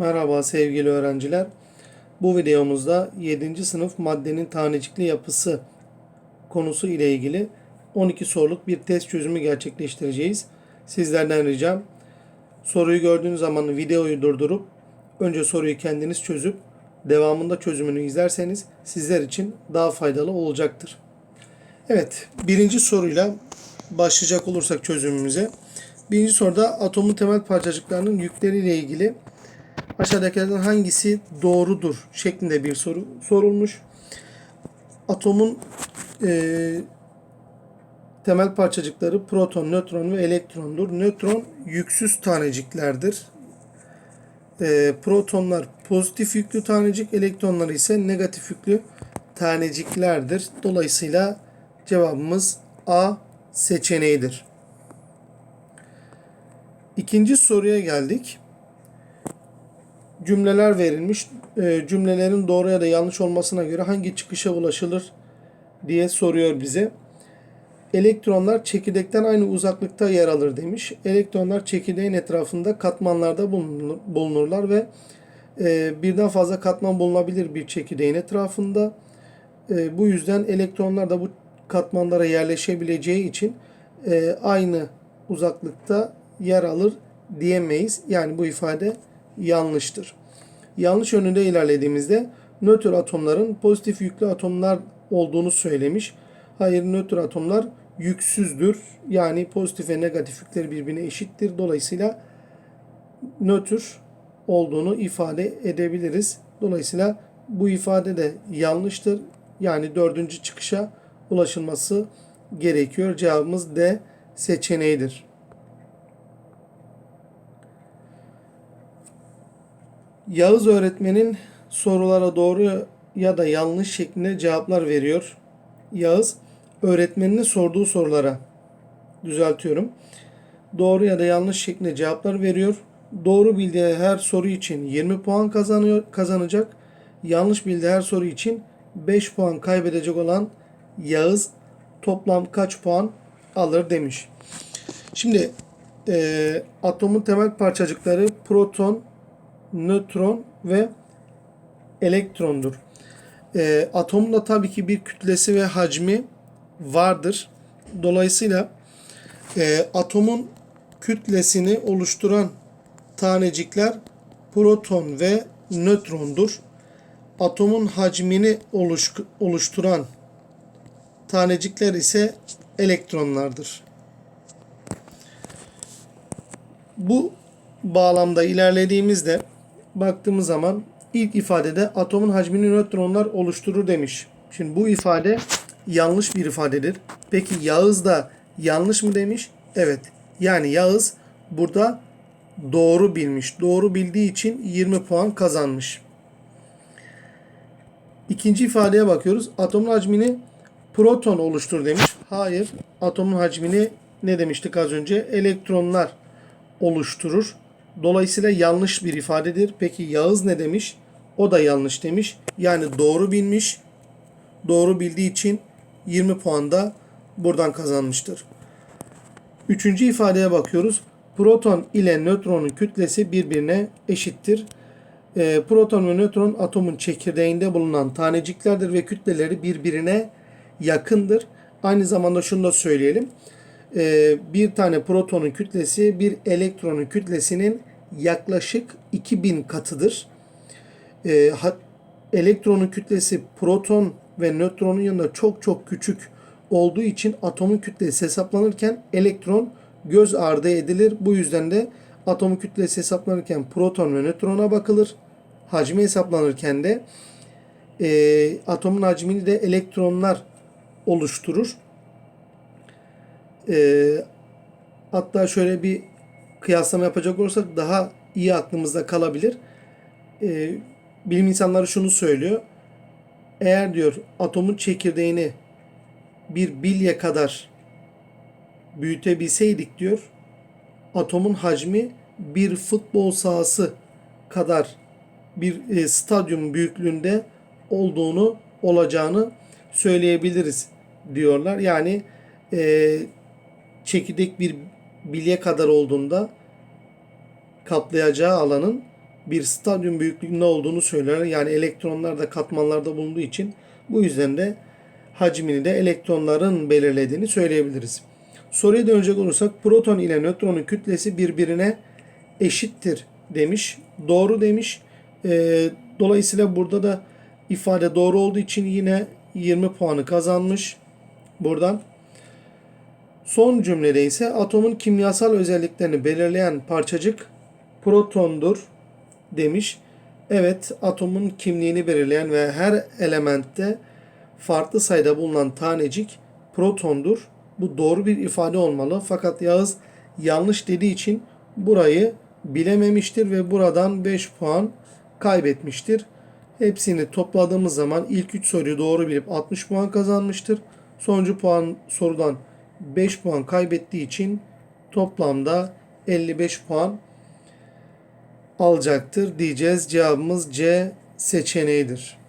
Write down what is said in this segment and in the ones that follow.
Merhaba sevgili öğrenciler. Bu videomuzda 7. sınıf maddenin tanecikli yapısı konusu ile ilgili 12 soruluk bir test çözümü gerçekleştireceğiz. Sizlerden ricam soruyu gördüğünüz zaman videoyu durdurup önce soruyu kendiniz çözüp devamında çözümünü izlerseniz sizler için daha faydalı olacaktır. Evet, birinci soruyla başlayacak olursak çözümümüze. Birinci soruda atomun temel parçacıklarının yükleriyle ilgili aşağıdakilerden hangisi doğrudur şeklinde bir soru sorulmuş. Atomun e, temel parçacıkları proton, nötron ve elektrondur. Nötron yüksüz taneciklerdir. E, protonlar pozitif yüklü tanecik, elektronlar ise negatif yüklü taneciklerdir. Dolayısıyla cevabımız A seçeneğidir. İkinci soruya geldik. Cümleler verilmiş. E, cümlelerin doğru ya da yanlış olmasına göre hangi çıkışa ulaşılır diye soruyor bize. Elektronlar çekirdekten aynı uzaklıkta yer alır demiş. Elektronlar çekirdeğin etrafında katmanlarda bulunur, bulunurlar ve e, birden fazla katman bulunabilir bir çekirdeğin etrafında. E, bu yüzden elektronlar da bu katmanlara yerleşebileceği için e, aynı uzaklıkta yer alır diyemeyiz. Yani bu ifade yanlıştır. Yanlış yönünde ilerlediğimizde nötr atomların pozitif yüklü atomlar olduğunu söylemiş. Hayır nötr atomlar yüksüzdür. Yani pozitif ve negatif yükleri birbirine eşittir. Dolayısıyla nötr olduğunu ifade edebiliriz. Dolayısıyla bu ifade de yanlıştır. Yani dördüncü çıkışa ulaşılması gerekiyor. Cevabımız D seçeneğidir. Yağız öğretmenin sorulara doğru ya da yanlış şeklinde cevaplar veriyor. Yağız öğretmeninin sorduğu sorulara düzeltiyorum. Doğru ya da yanlış şeklinde cevaplar veriyor. Doğru bildiği her soru için 20 puan kazanıyor, kazanacak. Yanlış bildiği her soru için 5 puan kaybedecek olan Yağız toplam kaç puan alır demiş. Şimdi e, atomun temel parçacıkları proton, nötron ve elektrondur. E, atomun da tabii ki bir kütlesi ve hacmi vardır. Dolayısıyla e, atomun kütlesini oluşturan tanecikler proton ve nötrondur. Atomun hacmini oluş, oluşturan tanecikler ise elektronlardır. Bu bağlamda ilerlediğimizde baktığımız zaman ilk ifadede atomun hacmini nötronlar oluşturur demiş. Şimdi bu ifade yanlış bir ifadedir. Peki Yağız da yanlış mı demiş? Evet. Yani Yağız burada doğru bilmiş. Doğru bildiği için 20 puan kazanmış. İkinci ifadeye bakıyoruz. Atomun hacmini proton oluştur demiş. Hayır. Atomun hacmini ne demiştik az önce? Elektronlar oluşturur. Dolayısıyla yanlış bir ifadedir. Peki Yağız ne demiş? O da yanlış demiş. Yani doğru bilmiş. Doğru bildiği için 20 puan da buradan kazanmıştır. Üçüncü ifadeye bakıyoruz. Proton ile nötronun kütlesi birbirine eşittir. E, proton ve nötron atomun çekirdeğinde bulunan taneciklerdir ve kütleleri birbirine yakındır. Aynı zamanda şunu da söyleyelim. E, bir tane protonun kütlesi bir elektronun kütlesinin yaklaşık 2000 katıdır. E, hat, elektronun kütlesi proton ve nötronun yanında çok çok küçük olduğu için atomun kütlesi hesaplanırken elektron göz ardı edilir. Bu yüzden de atomun kütlesi hesaplanırken proton ve nötrona bakılır. Hacmi hesaplanırken de e, atomun hacmini de elektronlar oluşturur. E, hatta şöyle bir kıyaslama yapacak olursak daha iyi aklımızda kalabilir. E, bilim insanları şunu söylüyor. Eğer diyor atomun çekirdeğini bir bilye kadar büyütebilseydik diyor atomun hacmi bir futbol sahası kadar bir e, stadyum büyüklüğünde olduğunu olacağını söyleyebiliriz diyorlar. Yani e, çekirdek bir bilye kadar olduğunda kaplayacağı alanın bir stadyum büyüklüğünde olduğunu söyler. Yani elektronlar da katmanlarda bulunduğu için bu yüzden de hacmini de elektronların belirlediğini söyleyebiliriz. Soruya dönecek olursak proton ile nötronun kütlesi birbirine eşittir demiş. Doğru demiş. Ee, dolayısıyla burada da ifade doğru olduğu için yine 20 puanı kazanmış. Buradan. Son cümlede ise atomun kimyasal özelliklerini belirleyen parçacık protondur demiş. Evet atomun kimliğini belirleyen ve her elementte farklı sayıda bulunan tanecik protondur. Bu doğru bir ifade olmalı. Fakat Yağız yanlış dediği için burayı bilememiştir ve buradan 5 puan kaybetmiştir. Hepsini topladığımız zaman ilk 3 soruyu doğru bilip 60 puan kazanmıştır. Sonuncu puan sorudan 5 puan kaybettiği için toplamda 55 puan alacaktır diyeceğiz. Cevabımız C seçeneğidir.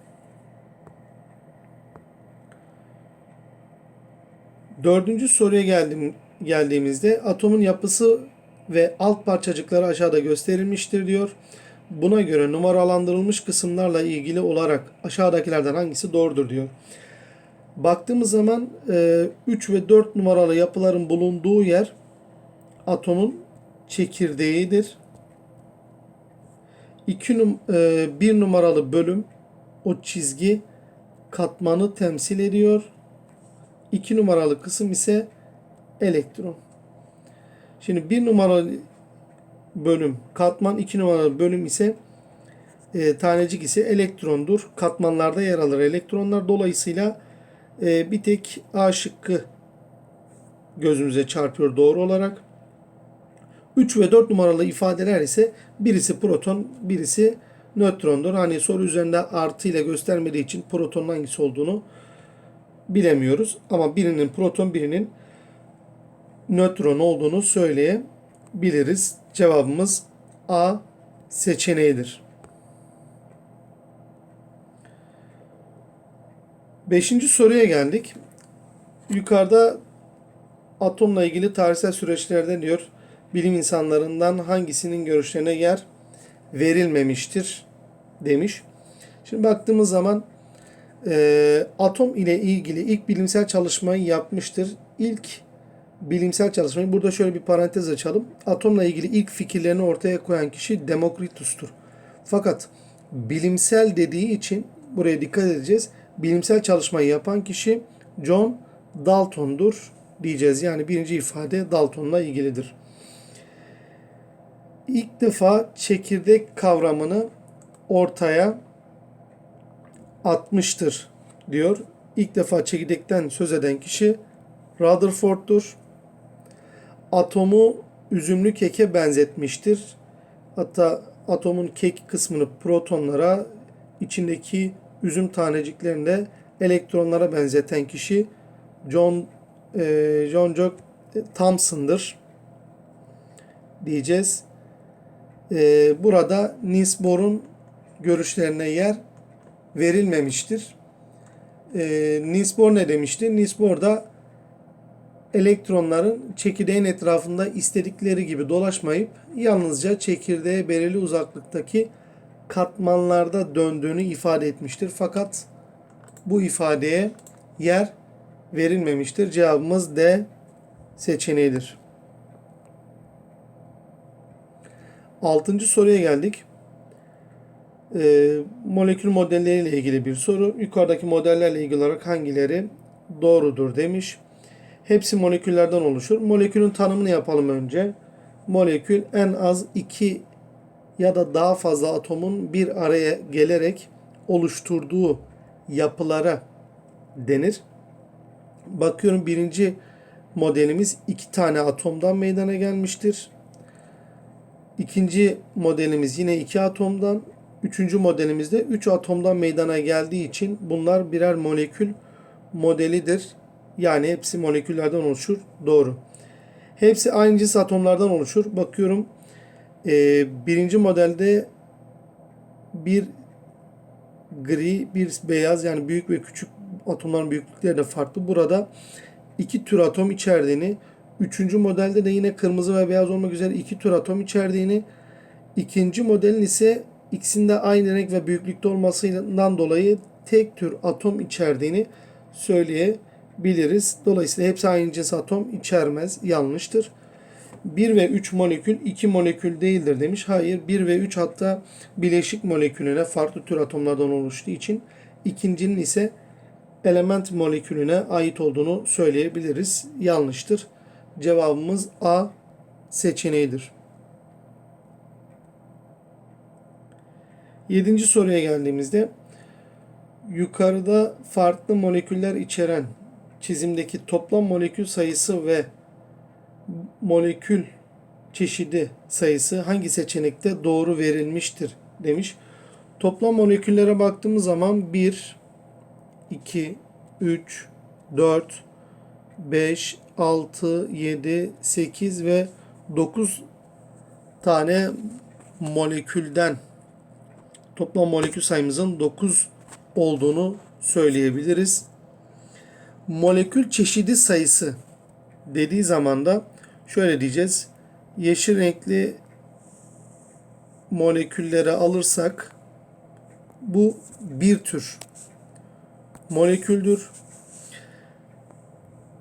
Dördüncü soruya geldim, geldiğimizde atomun yapısı ve alt parçacıkları aşağıda gösterilmiştir diyor. Buna göre numaralandırılmış kısımlarla ilgili olarak aşağıdakilerden hangisi doğrudur diyor. Baktığımız zaman 3 ve 4 numaralı yapıların bulunduğu yer atomun çekirdeğidir. 2 num 1 numaralı bölüm o çizgi katmanı temsil ediyor. 2 numaralı kısım ise elektron. Şimdi 1 numaralı bölüm katman 2 numaralı bölüm ise e, tanecik ise elektrondur. Katmanlarda yer alır elektronlar. Dolayısıyla e, bir tek A şıkkı gözümüze çarpıyor doğru olarak. 3 ve 4 numaralı ifadeler ise birisi proton, birisi nötrondur. Hani soru üzerinde artı ile göstermediği için protonun hangisi olduğunu bilemiyoruz. Ama birinin proton, birinin nötron olduğunu söyleyebiliriz. Cevabımız A seçeneğidir. Beşinci soruya geldik. Yukarıda atomla ilgili tarihsel süreçlerden diyor bilim insanlarından hangisinin görüşlerine yer verilmemiştir demiş. Şimdi baktığımız zaman e, atom ile ilgili ilk bilimsel çalışmayı yapmıştır. İlk bilimsel çalışmayı burada şöyle bir parantez açalım. Atomla ilgili ilk fikirlerini ortaya koyan kişi Demokritus'tur. Fakat bilimsel dediği için buraya dikkat edeceğiz. Bilimsel çalışmayı yapan kişi John Dalton'dur diyeceğiz. Yani birinci ifade Dalton'la ilgilidir. İlk defa çekirdek kavramını ortaya atmıştır diyor. İlk defa çekirdekten söz eden kişi Rutherford'dur. Atomu üzümlü keke benzetmiştir. Hatta atomun kek kısmını protonlara, içindeki üzüm taneciklerini de elektronlara benzeten kişi John e, John Jock Thomson'dır diyeceğiz. E, burada Niels Bohr'un görüşlerine yer verilmemiştir. E, Niels Bohr ne demişti? Niels Bohr da elektronların çekirdeğin etrafında istedikleri gibi dolaşmayıp yalnızca çekirdeğe belirli uzaklıktaki katmanlarda döndüğünü ifade etmiştir. Fakat bu ifadeye yer verilmemiştir. Cevabımız D seçeneğidir. Altıncı soruya geldik. Ee, molekül modelleriyle ilgili bir soru. Yukarıdaki modellerle ilgili olarak hangileri doğrudur demiş. Hepsi moleküllerden oluşur. Molekülün tanımını yapalım önce. Molekül en az iki ya da daha fazla atomun bir araya gelerek oluşturduğu yapılara denir. Bakıyorum birinci modelimiz iki tane atomdan meydana gelmiştir. İkinci modelimiz yine iki atomdan. Üçüncü modelimizde üç atomdan meydana geldiği için bunlar birer molekül modelidir. Yani hepsi moleküllerden oluşur. Doğru. Hepsi aynı cins atomlardan oluşur. Bakıyorum e, birinci modelde bir gri, bir beyaz yani büyük ve küçük atomların büyüklükleri de farklı. Burada iki tür atom içerdiğini, üçüncü modelde de yine kırmızı ve beyaz olmak üzere iki tür atom içerdiğini, İkinci modelin ise ikisinde aynı renk ve büyüklükte olmasından dolayı tek tür atom içerdiğini söyleyebiliriz. Dolayısıyla hepsi aynı cins atom içermez. Yanlıştır. 1 ve 3 molekül 2 molekül değildir demiş. Hayır 1 ve 3 hatta bileşik molekülüne farklı tür atomlardan oluştuğu için ikincinin ise element molekülüne ait olduğunu söyleyebiliriz. Yanlıştır. Cevabımız A seçeneğidir. Yedinci soruya geldiğimizde yukarıda farklı moleküller içeren çizimdeki toplam molekül sayısı ve molekül çeşidi sayısı hangi seçenekte doğru verilmiştir demiş. Toplam moleküllere baktığımız zaman 1, 2, 3, 4, 5, 6, 7, 8 ve 9 tane molekülden toplam molekül sayımızın 9 olduğunu söyleyebiliriz. Molekül çeşidi sayısı dediği zaman da şöyle diyeceğiz. Yeşil renkli molekülleri alırsak bu bir tür moleküldür.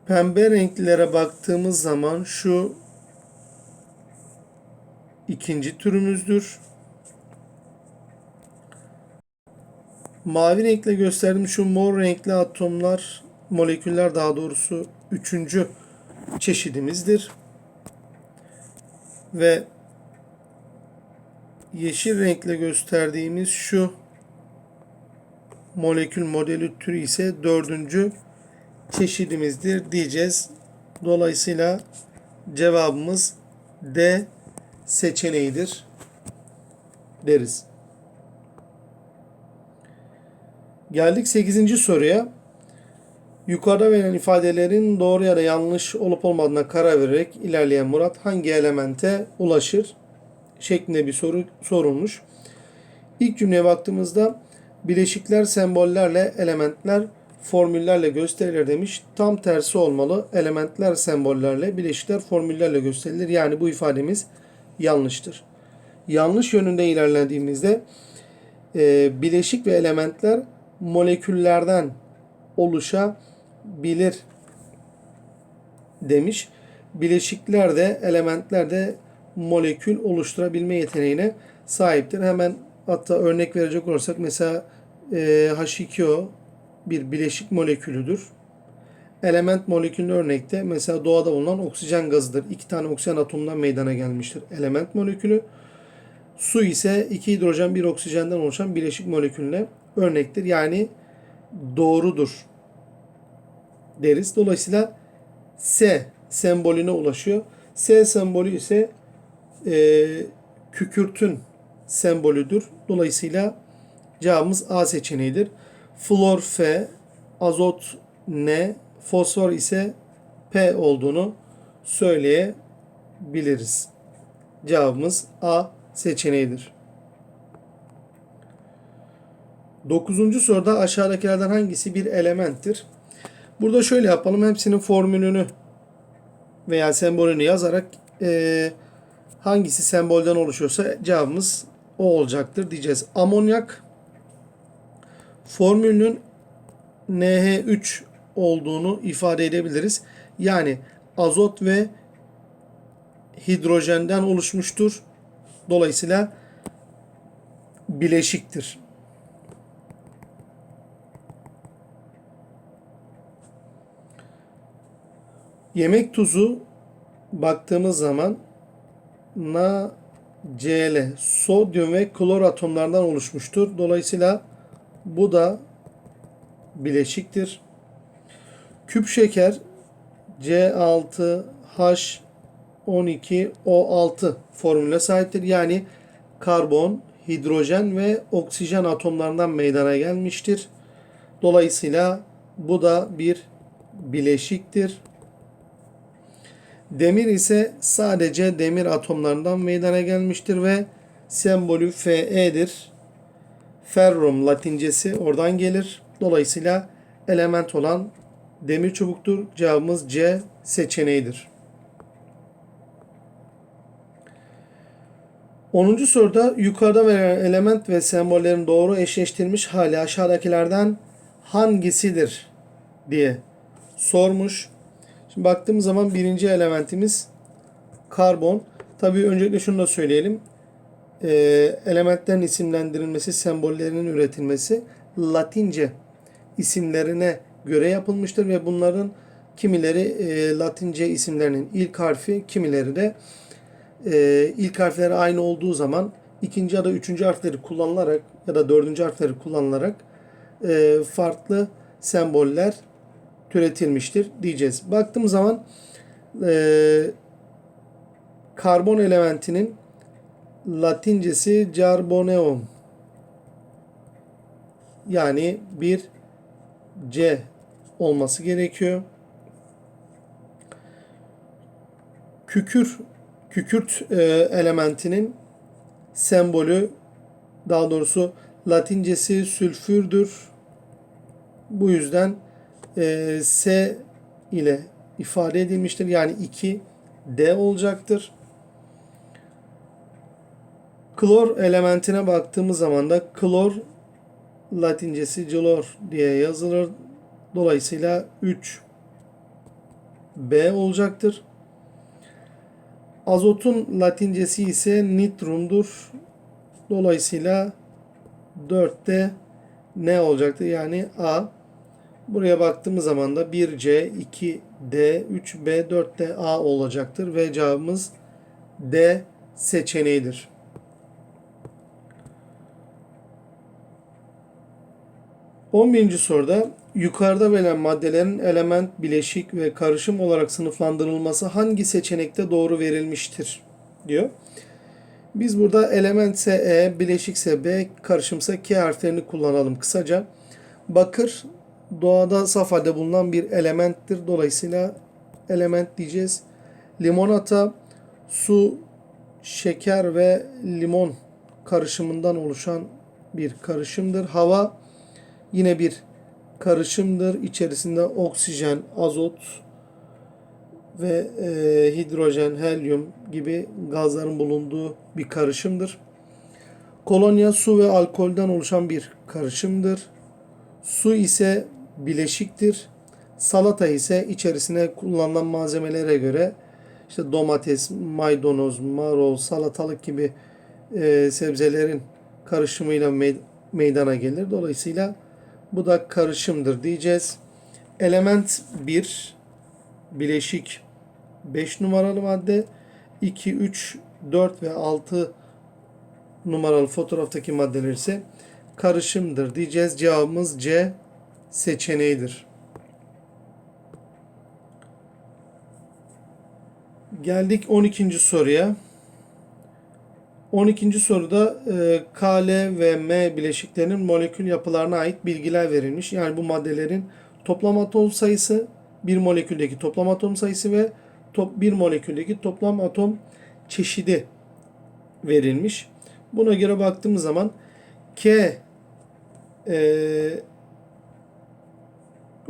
Pembe renklilere baktığımız zaman şu ikinci türümüzdür. Mavi renkle gösterdiğim şu mor renkli atomlar, moleküller daha doğrusu üçüncü çeşidimizdir. Ve yeşil renkle gösterdiğimiz şu molekül modeli türü ise dördüncü çeşidimizdir diyeceğiz. Dolayısıyla cevabımız D seçeneğidir deriz. Geldik 8. soruya. Yukarıda verilen ifadelerin doğru ya da yanlış olup olmadığına karar vererek ilerleyen Murat hangi elemente ulaşır? şeklinde bir soru sorulmuş. İlk cümleye baktığımızda bileşikler sembollerle, elementler formüllerle gösterilir demiş. Tam tersi olmalı. Elementler sembollerle, bileşikler formüllerle gösterilir. Yani bu ifademiz yanlıştır. Yanlış yönünde ilerlediğimizde e, bileşik ve elementler moleküllerden oluşabilir demiş. Bileşikler de elementler de molekül oluşturabilme yeteneğine sahiptir. Hemen hatta örnek verecek olursak mesela e, H2O bir bileşik molekülüdür. Element molekülü örnekte mesela doğada bulunan oksijen gazıdır. İki tane oksijen atomundan meydana gelmiştir. Element molekülü. Su ise iki hidrojen bir oksijenden oluşan bileşik molekülüne örnektir. Yani doğrudur deriz. Dolayısıyla S sembolüne ulaşıyor. S sembolü ise e, kükürtün sembolüdür. Dolayısıyla cevabımız A seçeneğidir. Flor F, azot N, fosfor ise P olduğunu söyleyebiliriz. Cevabımız A seçeneğidir. Dokuzuncu soruda aşağıdakilerden hangisi bir elementtir? Burada şöyle yapalım. Hepsinin formülünü veya sembolünü yazarak e, hangisi sembolden oluşuyorsa cevabımız o olacaktır diyeceğiz. Amonyak formülünün NH3 olduğunu ifade edebiliriz. Yani azot ve hidrojenden oluşmuştur. Dolayısıyla bileşiktir. Yemek tuzu baktığımız zaman NaCl sodyum ve klor atomlardan oluşmuştur. Dolayısıyla bu da bileşiktir. Küp şeker C6H12O6 formüle sahiptir. Yani karbon, hidrojen ve oksijen atomlarından meydana gelmiştir. Dolayısıyla bu da bir bileşiktir. Demir ise sadece demir atomlarından meydana gelmiştir ve sembolü Fe'dir. Ferrum latincesi oradan gelir. Dolayısıyla element olan demir çubuktur. Cevabımız C seçeneğidir. 10. soruda yukarıda verilen element ve sembollerin doğru eşleştirilmiş hali aşağıdakilerden hangisidir diye sormuş. Şimdi baktığımız zaman birinci elementimiz karbon. Tabii öncelikle şunu da söyleyelim. Ee, elementlerin isimlendirilmesi, sembollerinin üretilmesi Latince isimlerine göre yapılmıştır ve bunların kimileri e, Latince isimlerinin ilk harfi, kimileri de e, ilk harfleri aynı olduğu zaman ikinci ya da üçüncü harfleri kullanılarak ya da dördüncü harfleri kullanılarak e, farklı semboller türetilmiştir diyeceğiz. Baktığım zaman e, karbon elementinin Latincesi carboneum yani bir C olması gerekiyor. Kükür kükürt e, elementinin sembolü daha doğrusu Latincesi sülfürdür. Bu yüzden e, S ile ifade edilmiştir. Yani 2 D olacaktır. Klor elementine baktığımız zaman da klor Latincesi clor diye yazılır. Dolayısıyla 3 B olacaktır. Azotun Latincesi ise nitrumdur. Dolayısıyla 4'te ne olacaktı? Yani A. Buraya baktığımız zaman da 1C, 2D, 3B, 4D A olacaktır ve cevabımız D seçeneğidir. On soruda yukarıda verilen maddelerin element, bileşik ve karışım olarak sınıflandırılması hangi seçenekte doğru verilmiştir diyor. Biz burada elementse E, bileşikse B, karışımsa K harflerini kullanalım kısaca. Bakır doğada saf halde bulunan bir elementtir. Dolayısıyla element diyeceğiz. Limonata su, şeker ve limon karışımından oluşan bir karışımdır. Hava yine bir karışımdır. İçerisinde oksijen, azot ve e, hidrojen, helyum gibi gazların bulunduğu bir karışımdır. Kolonya su ve alkolden oluşan bir karışımdır. Su ise bileşiktir. Salata ise içerisine kullanılan malzemelere göre işte domates, maydanoz, marul, salatalık gibi e, sebzelerin karışımıyla me- meydana gelir. Dolayısıyla bu da karışımdır diyeceğiz. Element 1, bileşik 5 numaralı madde. 2, 3, 4 ve 6 numaralı fotoğraftaki maddeler ise karışımdır diyeceğiz. Cevabımız C seçeneğidir. Geldik 12. soruya. 12. soruda e, K, L ve M bileşiklerinin molekül yapılarına ait bilgiler verilmiş. Yani bu maddelerin toplam atom sayısı, bir moleküldeki toplam atom sayısı ve top, bir moleküldeki toplam atom çeşidi verilmiş. Buna göre baktığımız zaman K e,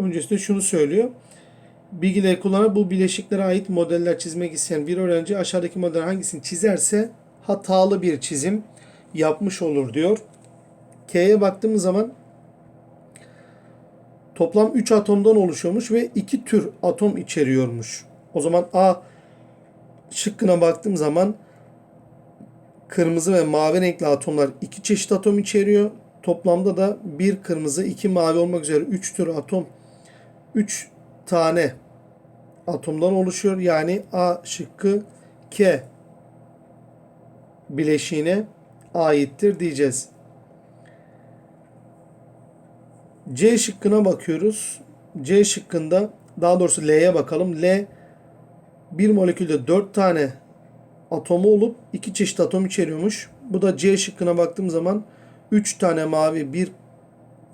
öncesinde şunu söylüyor. Bilgileri kullanarak bu bileşiklere ait modeller çizmek isteyen bir öğrenci aşağıdaki model hangisini çizerse hatalı bir çizim yapmış olur diyor. K'ye baktığımız zaman toplam 3 atomdan oluşuyormuş ve 2 tür atom içeriyormuş. O zaman A şıkkına baktığım zaman kırmızı ve mavi renkli atomlar iki çeşit atom içeriyor. Toplamda da bir kırmızı, iki mavi olmak üzere 3 tür atom 3 tane atomdan oluşuyor. Yani A şıkkı K bileşiğine aittir diyeceğiz. C şıkkına bakıyoruz. C şıkkında daha doğrusu L'ye bakalım. L bir molekülde 4 tane atomu olup iki çeşit atom içeriyormuş. Bu da C şıkkına baktığım zaman 3 tane mavi, bir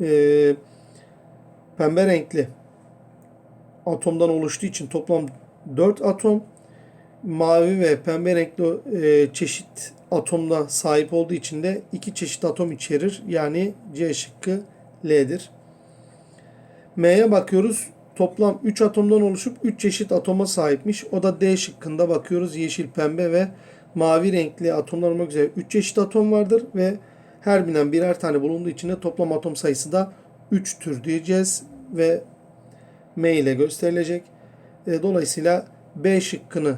e, pembe renkli atomdan oluştuğu için toplam 4 atom mavi ve pembe renkli e, çeşit atomda sahip olduğu için de iki çeşit atom içerir. Yani C şıkkı L'dir. M'ye bakıyoruz. Toplam 3 atomdan oluşup 3 çeşit atoma sahipmiş. O da D şıkkında bakıyoruz. Yeşil, pembe ve mavi renkli atomlar olmak üzere 3 çeşit atom vardır ve her birinden birer tane bulunduğu için de toplam atom sayısı da 3'tür diyeceğiz ve M ile gösterilecek. E, Dolayısıyla B şıkkını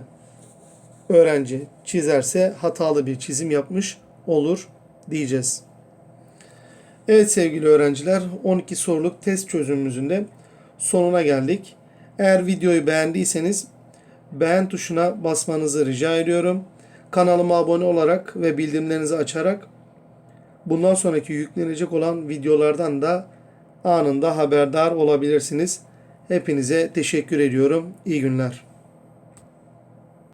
öğrenci çizerse hatalı bir çizim yapmış olur diyeceğiz. Evet sevgili öğrenciler 12 soruluk test çözümümüzün de sonuna geldik. Eğer videoyu beğendiyseniz beğen tuşuna basmanızı rica ediyorum. Kanalıma abone olarak ve bildirimlerinizi açarak bundan sonraki yüklenecek olan videolardan da anında haberdar olabilirsiniz. Hepinize teşekkür ediyorum. İyi günler.